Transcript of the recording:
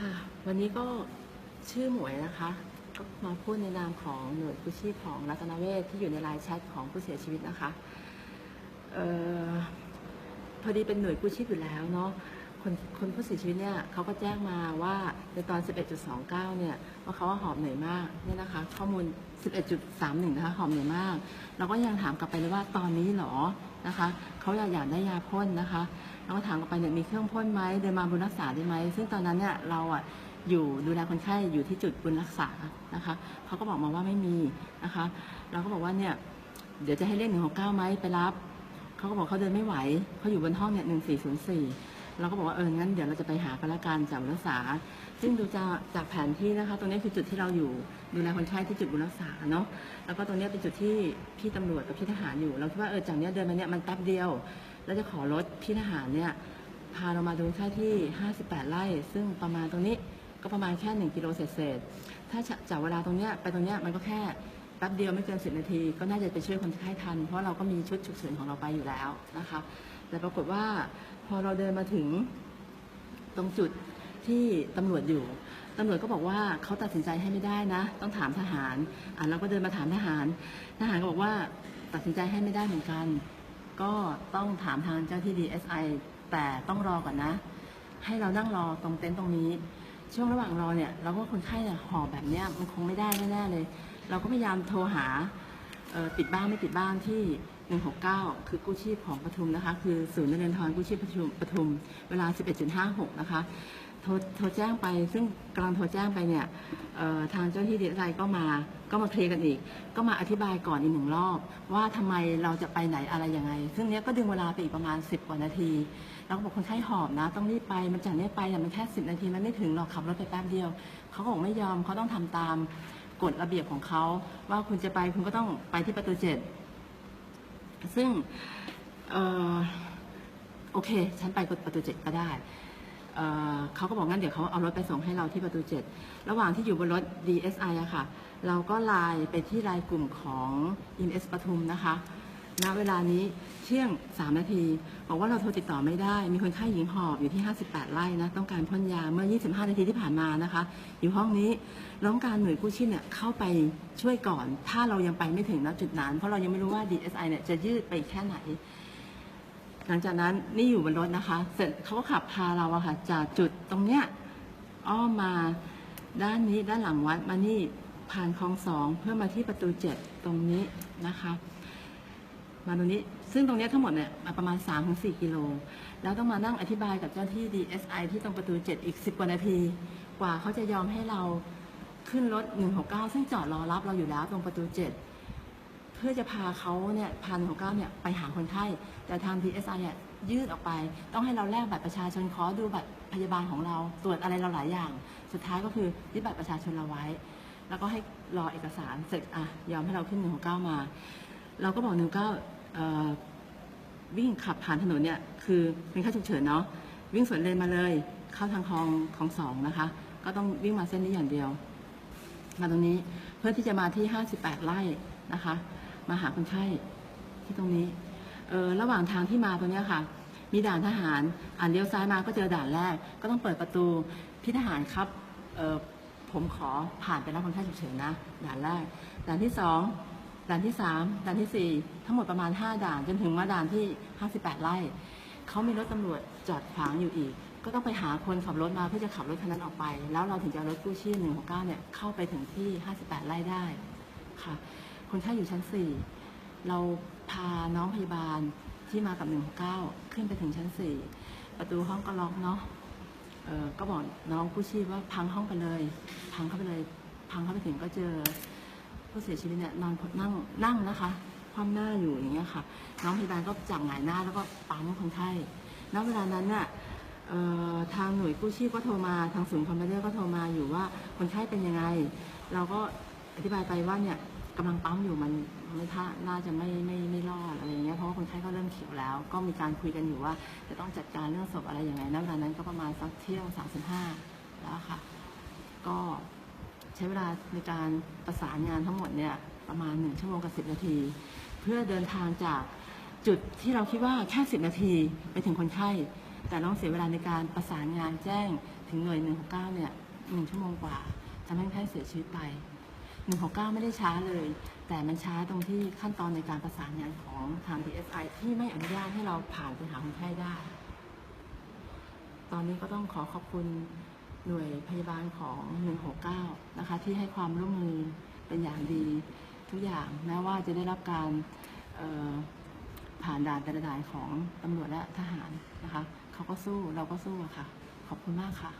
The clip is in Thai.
ค่ะ วันนี้ก็ชื่อหมวยนะคะก็มาพูดในนามของหน่วยกู้ชีพของรัตนเวชที่อยู่ในไลน์แชทของผู้เสียชีวิตนะคะเออพอดีเป็นหน่วยกู้ชีพอยู่แล้วเนาะ คนคนผู้เสียชีวิตเนี่ยเขาก็แจ้งมาว่าในตอน 11.29 เนี่ยว่าเขาว่าหอบเหนื่อยมากเนี่ยนะคะ ข้อมูล 11.31 นะคะหอบเหนื่อยมาก เราก็ยังถามกลับไปเลยว่าตอนนี้หรอนะคะเขาอยากอยากได้ยาพ่นนะคะเราก็ถามกลับไปเนี่ยมีเครื่องพ่นไหมเดินมาบุญรักษาได้ไหมซึ่งตอนนั้นเนี่ยเราอะอยู่ดูแลคนไข้อยู่ที่จุดบุญรักษานะคะเขาก็บอกมาว่าไม่มีนะคะ เราก็บอกว่าเนี่ยเดี๋ยวจะให้เรียกหนึ่งหกเก้าไหมไปรับเขาก็บอกเขาเดินไม่ไหวเขาอยู่บนห้องเนี่ยหนึ่งสี่ศูนย์สี่ เราก็บอกว่าเอองั้นเดี๋ยวเราจะไปหากันละกันจากบุญรักษา ซึ่งดูจากจากแผนที่นะคะ ตรงนี้คือจุดที่เราอยู่ดูแลคนไข้ที่จุดบุญรักษาเนาะแล้วก็ตรงนี้เป็นจุดที่พี่ตำรวจกับพี่ทหารอยู่เราคิดว่าเออจากเนี้ยเดินมาเนี่ยมันแป๊บเดียวแล้วจะขอรถพี่ทหารเนี่ยพาเรามาดูคนไข้ที่ 58 ไร่ ซึ่งประมาณตรงนี้ก็ประมาณแค่ 1 กิโลเศษๆถ้าจากเวลาตรงเนี้ยไปตรงเนี้ยมันก็แค่ แป๊บเดียวไม่เกิน 10 นาที ก็น่าจะไปช่วยคนไข้ทัน เพราะเราก็มีชุดฉุกเฉินของเราไปอยู่แล้วนะคะ แต่ปรากฏว่าพอเราเดินมาถึงตรงจุดที่ตำรวจอยู่ตำรวจก็บอกว่าเขาตัดสินใจให้ไม่ได้นะ ต้องถามทหารอะเราก็เดินมาถามทหาร ทหารก็บอกว่าตัดสินใจให้ไม่ได้เหมือนกัน ก็ต้องถามทางเจ้าที่ DSI แต่ต้องรอก่อนนะ ให้เรานั่งรอตรงเต็นท์ตรงนี้ ช่วงระหว่างรอเนี่ยเราก็คนไข้เนี่ยหอบแบบเนี้ยมันคงไม่ได้แน่ๆเลย เราก็พยายามโทรหาติดบ้านไม่ติดบ้านที่ 169 คือกู้ชีพของปทุมนะคะ คือศูนย์นเรนทรกู้ชีพปทุมปทุม เวลา 11.56 นะคะโทรโทรแจ้งไปซึ่งกำลังโทรแจ้งไปเนี่ยทางเจ้าหน้าที่ดีไซก็มาก็มาเคลียร์กันอีก ก็มาอธิบายก่อนอีกหนึ่งรอบ ว่าทำไมเราจะไปไหนอะไรยังไง ซึ่งเนี้ยก็ดึงเวลาไปอีกประมาณ 10 กว่านาทีเราก็บอกคนไข้หอบนะ ต้องรีบไปมันจากเนี้ยไปเนี่ยมันแค่ 10 นาทีมันไม่ถึงหรอกขับรถไปแป๊บเดียว เขาก็บอกไม่ยอมเขาต้องทำตาม กฎระเบียบของเขา ว่าคุณจะไปคุณก็ต้องไปที่ประตูเจ็ดซึ่งออโอเค ฉันไปประตูเจ็ดก็ได้เเขาก็บอกงั้นเดี๋ยวเขาเอารถไปส่งให้เราที่ประตูเจ็ดระหว่างที่อยู่บนรถ DSI อะค่ะ เราก็ไลน์ไปที่ไลน์กลุ่มของ INS ปทุมนะคะ ณเวลานี้เที่ยง 3 นาทีบอกว่าเราโทรติดต่อไม่ได้ มีคนไข้หญิงหอบอยู่ที่ 58 ไร่นะ ต้องการพ่นยาเมื่อ 25 นาทีที่ผ่านมานะคะ อยู่ห้องนี้ร้องการหน่วยกู้ชีพเนี่ยเข้าไปช่วยก่อน ถ้าเรายังไปไม่ถึงณจุดนั้น เพราะเรายังไม่รู้ว่า DSI เนี่ยจะยืดไปแค่ไหน หลังจากนั้นนี่อยู่บนรถนะคะ เสร็จเขาก็ขับพาเราอะค่ะจากจุดตรงเนี้ยอ้อมมาด้านนี้ด้านหลังวัดมานี่ผ่านคลองสองเพื่อมาที่ประตูเจ็ดตรงนี้นะคะ มาตรงนี้ ซึ่งตรงนี้ทั้งหมดเนี่ยมาประมาณ3-4กิโล แล้วต้องมานั่งอธิบายกับเจ้าที่ DSI ที่ตรงประตู 7 อีก 10 กว่านาที กว่าเขาจะยอมให้เราขึ้นรถ 169 ซึ่งจอดรอรับเราอยู่แล้วตรงประตู 7 เพื่อจะพาเขาเนี่ยพา169เนี่ยไปหาคนไข้ แต่ทาง DSI เนี่ยยืดออกไป ต้องให้เราแลกบัตรประชาชนขอดูบัตรพยาบาลของเราตรวจอะไรเราหลายอย่าง สุดท้ายก็คือยึดบัตรประชาชนเราไว้ แล้วก็ให้รอเอกสารเสร็จอะยอมให้เราขึ้น169มา เราก็บอก169เอ่อ วิ่งขับผ่านถนนเนี่ยคือเป็นค่าฉุกเฉินเนาะวิ่งสวนเลนมาเลย เข้าทางคลองคลองสองนะคะ ก็ต้องวิ่งมาเส้นนี้อย่างเดียว มาตรงนี้เพื่อที่จะมาที่ 58 ไร่นะคะ มาหาคนไข้ที่ตรงนี้เออระหว่างทางที่มาตรงเนี้ยค่ะ มีด่านทหารอ่านเลี้ยวซ้ายมาก็เจอด่านแรก ก็ต้องเปิดประตูพี่ทหารครับเออผมขอผ่านไปรับคนไข้ฉุกเฉินนะ ด่านแรก ด่านที่สอง ด่านที่สามด่านที่สี่ทั้งหมดประมาณห้าด่าน จนถึงมาด่านที่ห้าสิบแปดไร่เขามีรถตำรวจจอดขวางอยู่อีก ก็ต้องไปหาคนขับรถมาเพื่อจะขับรถคันนั้นออกไป แล้วเราถึงจะรถกู้ชีพหนึ่งหกเก้าเนี่ยเข้าไปถึงที่ห้าสิบแปดไร่ได้ค่ะ คนไข้อยู่ชั้นสี่เราพาน้องพยาบาลที่มากับหนึ่งหกเก้าขึ้นไปถึงชั้นสี่ประตูห้องก็ล็อกเนาะก็บอกน้องกู้ชีพว่าพังห้องไปเลย พังเข้าไปเลย พังเข้าไปถึงก็เจอ ผู้เสียชีวิตเนี่ยนอนนั่งนั่งนะคะ คว่ำหน้าอยู่อย่างเงี้ยค่ะ น้องพยาบาลก็จับหงายหน้าแล้วก็ปั๊มคนไข้ณเวลานั้นน่ะเอ่อทางหน่วยกู้ชีพก็โทรมาทางศูนย์คอมพิวเตอร์ก็โทรมาอยู่ว่าคนไข้เป็นยังไง เราก็อธิบายไปว่าเนี่ยกำลังปั๊มอยู่มันไม่ท่าน่าจะไม่ไม่ไม่รอดอะไรอย่างเงี้ยเพราะว่าคนไข้ก็เริ่มเขียวแล้ว ก็มีการคุยกันอยู่ว่า จะต้องจัดการเรื่องศพอะไรยังไงณเวลานั้นก็ประมาณสักเที่ยงสามสิบห้าแล้วค่ะ ก็ ใช้เวลาในการประสานงานทั้งหมดเนี่ยประมาณ 1 ชั่วโมงกับ 10 นาที เพื่อเดินทางจากจุดที่เราคิดว่าแค่ 10 นาทีไปถึงคนไข้ แต่ต้องเสียเวลาในการประสานงานแจ้งถึงหน่วยหนึ่งหกเก้าเนี่ยหนึ่งชั่วโมงกว่าทำให้คนไข้เสียชีวิตไปหนึ่งหกเก้าไม่ได้ช้าเลย แต่มันช้าตรงที่ขั้นตอนในการประสานงานของทาง DSI ที่ไม่อนุญาตให้เราผ่านไปหาคนไข้ได้ ตอนนี้ก็ต้องขอขอบคุณ หน่วยพยาบาลของ 169 นะคะ ที่ให้ความร่วมมือเป็นอย่างดีทุกอย่างแม้ว่าจะได้รับการผ่านด่านแต่ละด่านของตำรวจและทหารนะคะเขาก็สู้เราก็สู้อะค่ะ ขอบคุณมากค่ะ